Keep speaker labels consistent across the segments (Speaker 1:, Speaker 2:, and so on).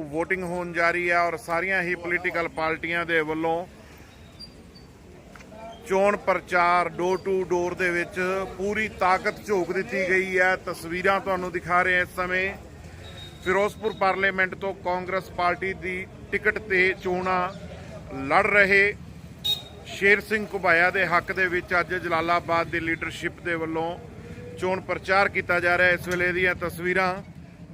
Speaker 1: Voting ਹੋਣ ਜਾ ਰਹੀ ਹੈ ਔਰ ਸਾਰੀਆਂ ਹੀ ਪੋਲੀਟੀਕਲ ਪਾਰਟੀਆਂ ਦੇ ਵੱਲੋਂ ਚੋਣ ਪ੍ਰਚਾਰ ਡੋਰ ਟੂ ਡੋਰ ਦੇ ਵਿੱਚ ਪੂਰੀ ਤਾਕਤ ਝੋਕ ਦਿੱਤੀ ਗਈ ਹੈ। ਤਸਵੀਰਾਂ ਤੁਹਾਨੂੰ ਦਿਖਾ ਰਹੇ ਇਸ ਸਮੇਂ। ਫਿਰੋਜ਼ਪੁਰ ਪਾਰਲੀਮੈਂਟ ਤੋਂ ਕਾਂਗਰਸ ਪਾਰਟੀ ਦੀ ਟਿਕਟ ਤੇ ਚੋਣਾਂ ਲੜ ਰਹੇ ਸ਼ੇਰ ਸਿੰਘ ਘੁਬਾਇਆ ਦੇ ਹੱਕ ਦੇ ਵਿੱਚ ਅੱਜ ਜਲਾਲਾਬਾਦ ਦੀ ਲੀਡਰਸ਼ਿਪ ਦੇ ਵੱਲੋਂ ਚੋਣ ਪ੍ਰਚਾਰ ਕੀਤਾ ਜਾ ਰਿਹਾ ਇਸ ਵੇਲੇ ਦੀਆਂ ਤਸਵੀਰਾਂ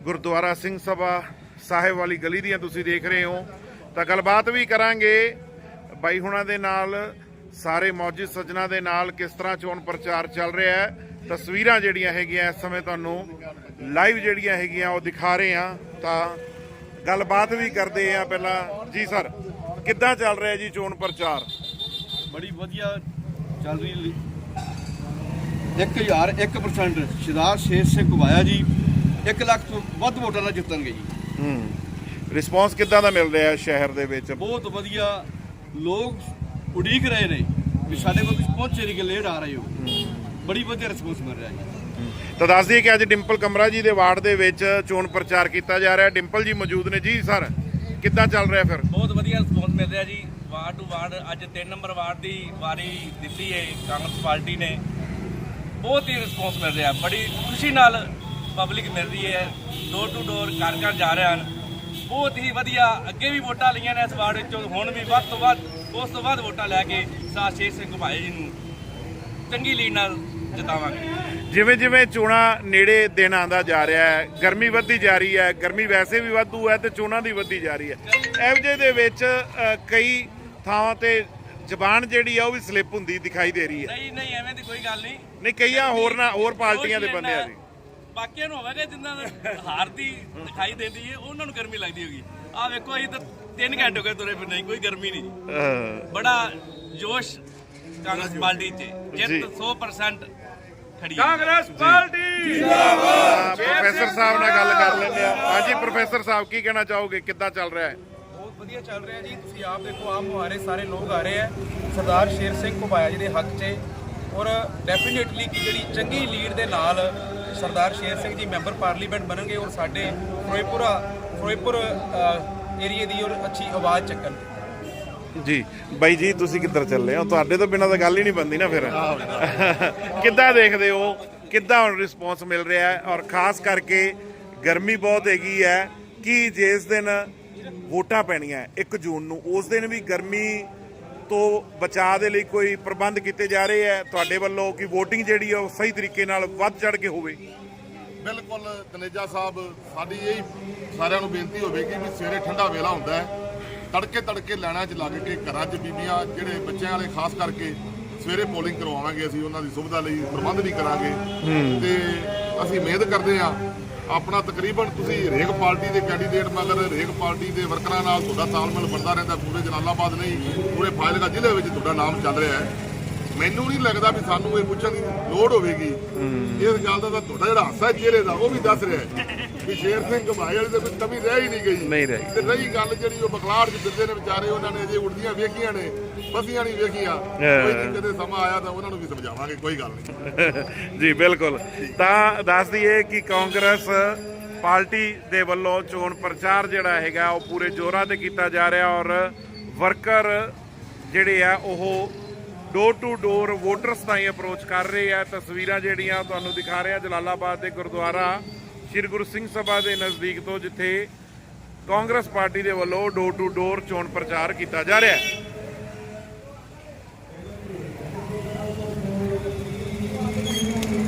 Speaker 1: ਗੁਰਦੁਆਰਾ ਸਿੰਘ ਸਭਾ ਸਾਹਿਬ ਵਾਲੀ ਗਲੀ ਦੀਆਂ ਤੁਸੀਂ ਦੇਖ ਰਹੇ ਹੋ। ਤਾਂ ਗੱਲਬਾਤ ਵੀ ਕਰਾਂਗੇ ਬਾਈ ਹੁਣਾਂ ਦੇ ਨਾਲ, ਸਾਰੇ ਮੌਜੂਦ ਸੱਜਣਾ ਦੇ ਨਾਲ ਕਿਸ ਤਰ੍ਹਾਂ ਚੋਣ ਪ੍ਰਚਾਰ ਚੱਲ ਰਿਹਾ ਹੈ। ਤਸਵੀਰਾਂ ਜਿਹੜੀਆਂ ਹੈਗੀਆਂ ਇਸ ਸਮੇਂ ਤੁਹਾਨੂੰ ਲਾਈਵ ਜਿਹੜੀਆਂ ਹੈਗੀਆਂ ਉਹ ਦਿਖਾ ਰਹੇ ਹਾਂ। ਤਾਂ ਗੱਲਬਾਤ ਵੀ ਕਰਦੇ ਆ ਪਹਿਲਾਂ। ਜੀ ਸਰ, ਕਿੱਦਾਂ ਚੱਲ ਰਿਹਾ ਜੀ ਚੋਣ ਪ੍ਰਚਾਰ?
Speaker 2: ਬੜੀ ਵਧੀਆ ਚੱਲ ਰਹੀ ਲੀ 1001% ਸ਼ਿਦਾਰ ਸ਼ੇਰ ਸਿੰਘ ਘੁਬਾਇਆ ਜੀ 1 ਲੱਖ ਤੋਂ ਵੱਧ ਵੋਟਾਂ ਨਾਲ ਜਿੱਤਣਗੇ ਜੀ।
Speaker 1: ਹੂੰ। ਰਿਸਪੌਂਸ ਕਿੱਦਾਂ ਦਾ ਮਿਲ ਰਿਹਾ ਹੈ ਸ਼ਹਿਰ ਦੇ ਵਿੱਚ?
Speaker 2: ਬਹੁਤ ਵਧੀਆ। ਲੋਕ ਉਡੀਕ ਰਹੇ ਨੇ ਵੀ ਸਾਡੇ ਕੋਲ ਕੁਝ ਪਹੁੰਚੇ ਨਹੀਂ ਕਿ ਲੇਟ ਆ ਰਹੇ ਹੋ। ਬੜੀ ਵਧੀਆ ਰਿਸਪੌਂਸ ਮਿਲ ਰਿਹਾ ਜੀ।
Speaker 1: ਤਾਂ ਦੱਸ ਦਈਏ ਕਿ ਅੱਜ ਡਿੰਪਲ ਕਮਰਾ ਜੀ ਦੇ ਵਾਰਡ ਦੇ ਵਿੱਚ ਚੋਣ ਪ੍ਰਚਾਰ ਕੀਤਾ ਜਾ ਰਿਹਾ। ਹੈ ਡਿੰਪਲ ਜੀ ਮੌਜੂਦ ਨੇ। ਜੀ ਸਰ ਕਿੱਦਾਂ ਚੱਲ ਰਿਹਾ ਫਿਰ?
Speaker 3: ਬਹੁਤ ਵਧੀਆ ਰਿਸਪੌਂਸ ਮਿਲ ਰਿਹਾ ਜੀ। ਵਾਰਡ ਟੂ ਵਾਰਡ ਅੱਜ 3 ਨੰਬਰ ਵਾਰਡ ਦੀ ਵਾਰੀ ਦਿੱਤੀ ਹੈ। ਕਾਂਗਰਸ ਪਾਰਟੀ ਨੇ। ਬਹੁਤ ਹੀ ਰਿਸਪੌਂਸ ਮਿਲ ਰਿਹਾ। ਬੜੀ ਖੁਸ਼ੀ ਨਾਲ ਪਬਲਿਕ ਮਿਲ ਰਹੀ ਹੈ ਡੋਰ ਟੂ ਡੋਰ ਘਰ ਘਰ ਜਾ ਰਹੇ ਹਨ। ਬਹੁਤ ਹੀ ਵਧੀਆ ਅੱਗੇ ਵੀ ਵੋਟਾਂ ਲਈਆਂ ਨੇ ਇਸ ਵਾਰਡ ਵਿੱਚੋਂ ਹੁਣ ਵੀ ਵੱਧ ਤੋਂ ਵੱਧ ਉਸ ਤੋਂ ਵੱਧ ਵੋਟਾਂ ਲੈ ਕੇ ਸਾਸ਼ੇ ਸਿੰਘ ਭਾਈ ਜੀ ਨੂੰ ਚੰਗੀ ਲੀਡ ਨਾਲ ਜਿਤਾਵਾਂਗੇ।
Speaker 1: ਜਿਵੇਂ ਜਿਵੇਂ ਚੋਣਾਂ ਨੇੜੇ ਦਿਨ ਆਂਦਾ ਜਾ ਰਿਹਾ ਹੈ ਗਰਮੀ ਵੱਧਦੀ ਜਾ ਰਹੀ ਹੈ ਗਰਮੀ ਵੈਸੇ ਵੀ ਵਾਧੂ ਹੈ ਤੇ ਚੋਣਾਂ ਦੀ ਵੱਧਦੀ ਜਾ ਰਹੀ ਹੈ। ਜਿਹੇ ਦੇ ਵਿੱਚ ਕਈ ਥਾਵਾਂ ਤੇ ਜ਼ਬਾਨ ਜਿਹੜੀ ਆ ਉਹ ਵੀ ਸਲਿੱਪ ਹੁੰਦੀ ਦਿਖਾਈ ਦੇ ਰਹੀ ਹੈ।
Speaker 3: ਨਹੀਂ ਨਹੀਂ ਐਵੇਂ ਦੀ ਕੋਈ ਗੱਲ ਨਹੀਂ।
Speaker 1: ਨਹੀਂ ਕਈਆਂ ਹੋਰ ਨਾ ਹੋਰ ਪਾਰਟੀਆਂ ਦੇ ਬੰਦਿਆਂ ਦੀ
Speaker 3: ਬਾਕੀਆਂ ਨੂੰ ਹੋਵੇਗਾ ਜਿੰਨਾਂ ਦੀ ਦਿਖਾਈ ਦਿੰਦੀ ਹੈ ਉਹਨਾਂ ਨੂੰ ਗਰਮੀ ਲੱਗਦੀ ਹੋਗੀ। ਆ ਵੇਖੋ ਅਸੀਂ ਤਾਂ 3 ਘੰਟੇ ਹੋ ਗਏ ਤੁਰੇ ਫਿਰ ਨਹੀਂ ਕੋਈ ਗਰਮੀ ਨਹੀਂ ਬੜਾ ਜੋਸ਼ ਕਾਂਗਰਸ ਪਾਰਟੀ 'ਚ। ਜਿੱਤ 100% ਖੜੀ ਹੈ
Speaker 4: ਕਾਂਗਰਸ ਪਾਰਟੀ!
Speaker 1: ਤਾਂ ਪ੍ਰੋਫੈਸਰ ਸਾਹਿਬ ਨਾਲ ਗੱਲ ਕਰ ਲੈਂਦੇ ਆ ਹਾਂਜੀ ਪ੍ਰੋਫੈਸਰ ਸਾਹਿਬ ਕੀ ਕਹਿਣਾ ਚਾਹੋਗੇ? ਕਿੱਦਾਂ ਚੱਲ ਰਿਹਾ ਹੈ?
Speaker 4: ਬਹੁਤ ਵਧੀਆ ਚੱਲ ਰਿਹਾ ਜੀ। ਤੁਸੀਂ ਆਪ ਦੇਖੋ ਆਪ ਮੁਹਾਰੇ ਸਾਰੇ ਲੋਕ ਆ ਰਹੇ ਆ। ਸਰਦਾਰ ਸ਼ੇਰ ਸਿੰਘ ਘੁਬਾਇਆ ਜੀ ਦੇ ਹੱਕ 'ਚ ਔਰ ਡੈਫੀਨੇਟਲੀ ਕਿ ਜਿਹੜੀ ਚੰਗੀ ਲੀਡ ਦੇ ਨਾਲ ਸਰਦਾਰ ਸ਼ੇਰ ਸਿੰਘ ਜੀ ਮੈਂਬਰ ਪਾਰਲੀਮੈਂਟ ਬਣਨਗੇ ਔਰ ਸਾਡੇ ਫਿਰੋਜ਼ਪੁਰਾ, ਫਿਰੋਜ਼ਪੁਰ ਏਰੀਏ ਦੀ ਔਰ ਅੱਛੀ ਆਵਾਜ਼ ਚੱਕਣਗੇ
Speaker 1: ਜੀ, ਬਾਈ ਜੀ, ਤੁਸੀਂ ਕਿੱਧਰ ਚੱਲੇ ਹੋ? ਤੁਹਾਡੇ ਤੋਂ ਬਿਨਾਂ ਤਾਂ ਗੱਲ ਹੀ ਨਹੀਂ ਬੰਦੀ ਨਾ ਫਿਰ। ਕਿੱਦਾਂ ਦੇਖਦੇ ਹੋ? ਕਿੱਦਾਂ ਹੁਣ ਰਿਸਪੌਂਸ ਮਿਲ ਰਿਹਾ ਹੈ? ਔਰ ਖਾਸ ਕਰਕੇ ਗਰਮੀ ਬਹੁਤ ਹੈਗੀ ਹੈ, ਕਿ ਜਿਸ ਦਿਨ ਵੋਟਾਂ ਪੈਣੀਆਂ 1 ਜੂਨ ਨੂੰ, ਉਸ ਦਿਨ ਵੀ ਗਰਮੀ ਤੋਂ ਬਚਾਅ ਦੇ ਲਈ ਕੋਈ ਪ੍ਰਬੰਧ ਕੀਤੇ ਜਾ ਰਹੇ ਹੈ ਤੁਹਾਡੇ ਵੱਲੋਂ ਕਿ VOTING ਜਿਹੜੀ ਹੈ ਉਹ ਸਹੀ ਤਰੀਕੇ ਨਾਲ ਵੱਧ ਚੜ ਕੇ ਹੋਵੇ?
Speaker 5: ਬਿਲਕੁਲ ਤਨੇਜਾ ਸਾਹਿਬ ਸਾਡੀ ਇਹ ਸਾਰਿਆਂ ਨੂੰ ਬੇਨਤੀ ਹੋਵੇਗੀ ਵੀ ਸਵੇਰੇ ਠੰਡਾ ਵੇਲਾ ਹੁੰਦਾ ਹੈ। ਤੜਕੇ ਤੜਕੇ ਲੈਣਾ 'ਚ ਲੱਗ ਕੇ ਘਰਾਂ 'ਚ ਬੀਬੀਆਂ ਜਿਹੜੇ ਬੱਚਿਆਂ ਵਾਲੇ ਖਾਸ ਕਰਕੇ ਸਵੇਰੇ ਪੋਲਿੰਗ ਕਰਵਾਵਾਂਗੇ ਅਸੀਂ ਉਹਨਾਂ ਦੀ ਸੁਵਿਧਾ ਲਈ ਪ੍ਰਬੰਧ ਵੀ ਕਰਾਂਗੇ। ਤੇ ਅਸੀਂ ਮਿਹਨਤ ਕਰਦੇ ਹਾਂ ਆਪਣਾ ਤਕਰੀਬਨ ਤੁਸੀਂ ਹਰੇਕ ਪਾਰਟੀ ਦੇ ਕੈਂਡੀਡੇਟ ਮਗਰ ਹਰੇਕ ਪਾਰਟੀ ਦੇ ਵਰਕਰਾਂ ਨਾਲ ਤੁਹਾਡਾ ਤਾਲਮੇਲ ਬਣਦਾ ਰਹਿੰਦਾ, ਪੂਰੇ ਜਲਾਲਾਬਾਦ ਨਹੀਂ, ਪੂਰੇ ਫਾਜ਼ਿਲਕਾ ਜ਼ਿਲ੍ਹੇ ਵਿੱਚ ਤੁਹਾਡਾ ਨਾਮ ਚੱਲ ਰਿਹਾ ਹੈ। ਮੈਨੂੰ ਨਹੀਂ ਲੱਗਦਾ ਵੀ ਸਾਨੂੰ ਇਹ ਪੁੱਛਣ ਦੀ ਲੋੜ ਹੋਵੇਗੀ। ਇਸ ਗੱਲ ਦਾ ਤਾਂ ਤੁਹਾਡਾ ਜਿਹੜਾ ਹਾਸਾ ਚਿਹਰੇ ਦਾ ਉਹ ਵੀ ਦੱਸ ਰਿਹਾ ਵੀ ਸ਼ੇਰ ਸਿੰਘ ਘਮਾਏ ਵਾਲੀ ਦੇ ਵਿੱਚ ਕਮੀ ਰਹਿ ਹੀ ਨਹੀਂ ਗਈ।
Speaker 1: ਨਹੀਂ ਰਹੀ।
Speaker 5: ਤੇ ਰਹੀ ਗੱਲ ਜਿਹੜੀ ਉਹ ਬਖਲਾੜ ਚ ਫਿਰਦੇ ਨੇ ਵਿਚਾਰੇ ਉਹਨਾਂ ਨੇ ਅਜੇ ਉੜਦੀਆਂ ਵੇਖੀਆਂ ਨੇ ਬਸੀਆਂ ਨਹੀਂ ਵੇਖੀਆਂ। ਕੋਈ ਨਹੀਂ ਕਦੇ ਸਮਾਂ ਆਇਆ ਤਾਂ ਉਹਨਾਂ ਨੂੰ ਵੀ ਸਮਝਾਵਾਂਗੇ ਕੋਈ ਗੱਲ ਨਹੀਂ।
Speaker 1: ਜੀ ਬਿਲਕੁਲ। ਤਾਂ ਦੱਸ ਦਈਏ ਕਿ ਕਾਂਗਰਸ ਪਾਰਟੀ ਦੇ ਵੱਲੋਂ ਚੋਣ ਪ੍ਰਚਾਰ ਜਿਹੜਾ ਹੈਗਾ ਉਹ ਪੂਰੇ ਜ਼ੋਰਾਂ ਤੇ ਕੀਤਾ ਜਾ ਰਿਹਾ ਔਰ ਵਰਕਰ ਜਿਹੜੇ ਆ ਉਹ ਡੋਰ ਟੂ ਡੋਰ ਵੋਟਰਸ ਤਾਈਂ ਅਪਰੋਚ ਕਰ ਰਹੇ ਆ। ਤਸਵੀਰਾਂ ਜਿਹੜੀਆਂ ਤੁਹਾਨੂੰ ਦਿਖਾ ਰਿਹਾ ਜਲਾਲਾਬਾਦ ਦੇ ਗੁਰਦੁਆਰਾ ਸ੍ਰੀ ਗੁਰੂ ਸਿੰਘ ਸਭਾ ਦੇ ਨਜ਼ਦੀਕ ਤੋਂ, ਜਿੱਥੇ ਕਾਂਗਰਸ ਪਾਰਟੀ ਦੇ ਵੱਲੋਂ ਡੋਰ ਟੂ ਡੋਰ ਚੋਣ ਪ੍ਰਚਾਰ ਕੀਤਾ ਜਾ ਰਿਹਾ ਹੈ।